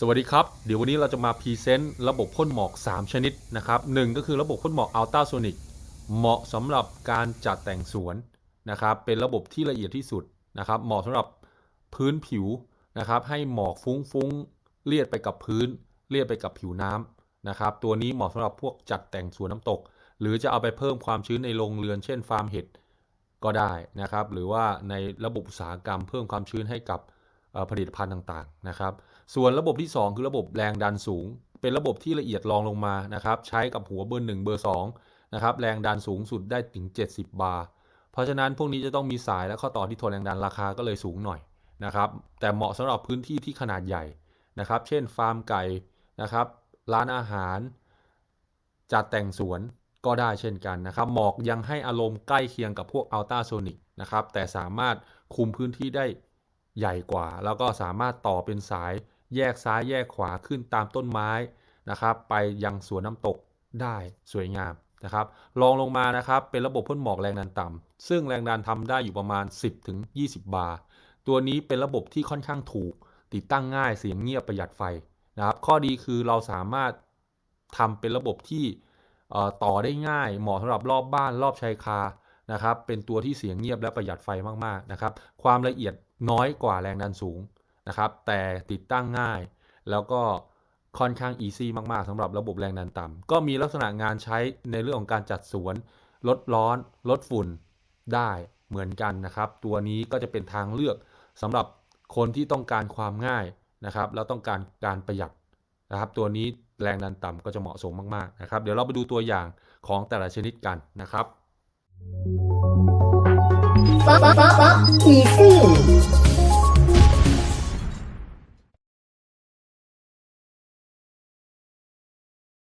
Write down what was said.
สวัสดีครับ เดี๋ยววันนี้เราจะมาพรีเซนต์ระบบพ่นหมอก 3 ชนิดนะครับหนึ่งก็คือระบบพ่นหมอกอัลตราโซนิกเหมาะสำหรับการจัดแต่งสวนนะครับ เป็นระบบที่ละเอียดที่สุดนะครับ เหมาะสำหรับพื้นผิวนะครับ ให้หมอกฟุ้งๆเลียดไปกับพื้น เลียดไปกับผิวน้ำนะครับ ตัวนี้เหมาะสำหรับพวกจัดแต่งสวนน้ำตก หรือจะเอาไปเพิ่มความชื้นในโรงเรือน เช่นฟาร์มเห็ดก็ได้นะครับ หรือว่าในระบบอุตสาหกรรมเพิ่มความชื้นให้กับ ผลิตภัณฑ์ต่างๆนะครับ ส่วนระบบที่ 2 คือระบบแรงดันสูง เป็นระบบที่ละเอียดรองลงมานะครับ ใช้กับหัวเบอร์ 1 เบอร์2นะครับ แรงดันสูงสุดได้ถึง 70 บาร์ เพราะฉะนั้นพวกนี้จะต้องมีสายและข้อต่อที่ทนแรงดันราคาก็เลยสูงหน่อยนะครับ แต่เหมาะสำหรับพื้นที่ที่ขนาดใหญ่นะครับ เช่น ฟาร์มไก่นะครับ ร้านอาหาร จัดแต่งสวนก็ได้เช่นกันนะครับ หมอกยังให้อารมณ์ใกล้เคียงกับพวกอัลตราโซนิกนะครับ แต่สามารถคุมพื้นที่ได้ ใหญ่กว่า แล้วก็สามารถต่อเป็นสายแยกซ้ายแยกขวาขึ้นตามต้นไม้นะครับ ไปยังสวนน้ำตกได้สวยงามนะครับรองลงมานะครับเป็นระบบพ่นหมอกแรงดันต่ำซึ่งแรงดันทำได้อยู่ประมาณ 10-20 บาร์ตัวนี้เป็นระบบที่ค่อนข้างถูก ติดตั้งง่ายเสียงเงียบประหยัดไฟนะครับ ข้อดีคือเราสามารถทำเป็นระบบที่ต่อได้ง่ายเหมาะสำหรับรอบบ้านรอบชายคา นะครับเป็นตัวที่เสียงเงียบและประหยัดไฟมากๆนะครับความละเอียดน้อยกว่าแรงดันสูงนะครับแต่ติดตั้งง่าย แล้วก็ค่อนข้างอีซี่มากๆสำหรับระบบแรงดันต่ำก็มีลักษณะงานใช้ในเรื่องของการจัดสวน ลดร้อน ลดฝุ่นได้เหมือนกันนะครับ ตัวนี้ก็จะเป็นทางเลือกสำหรับคนที่ต้องการความง่ายนะครับแล้วต้องการการประหยัดนะครับตัวนี้แรงดันต่ำก็จะเหมาะสมมากๆนะครับเดี๋ยวเราไปดูตัวอย่างของแต่ละชนิดกันนะครับ ป๊อปป๊อปป๊อปอีซี่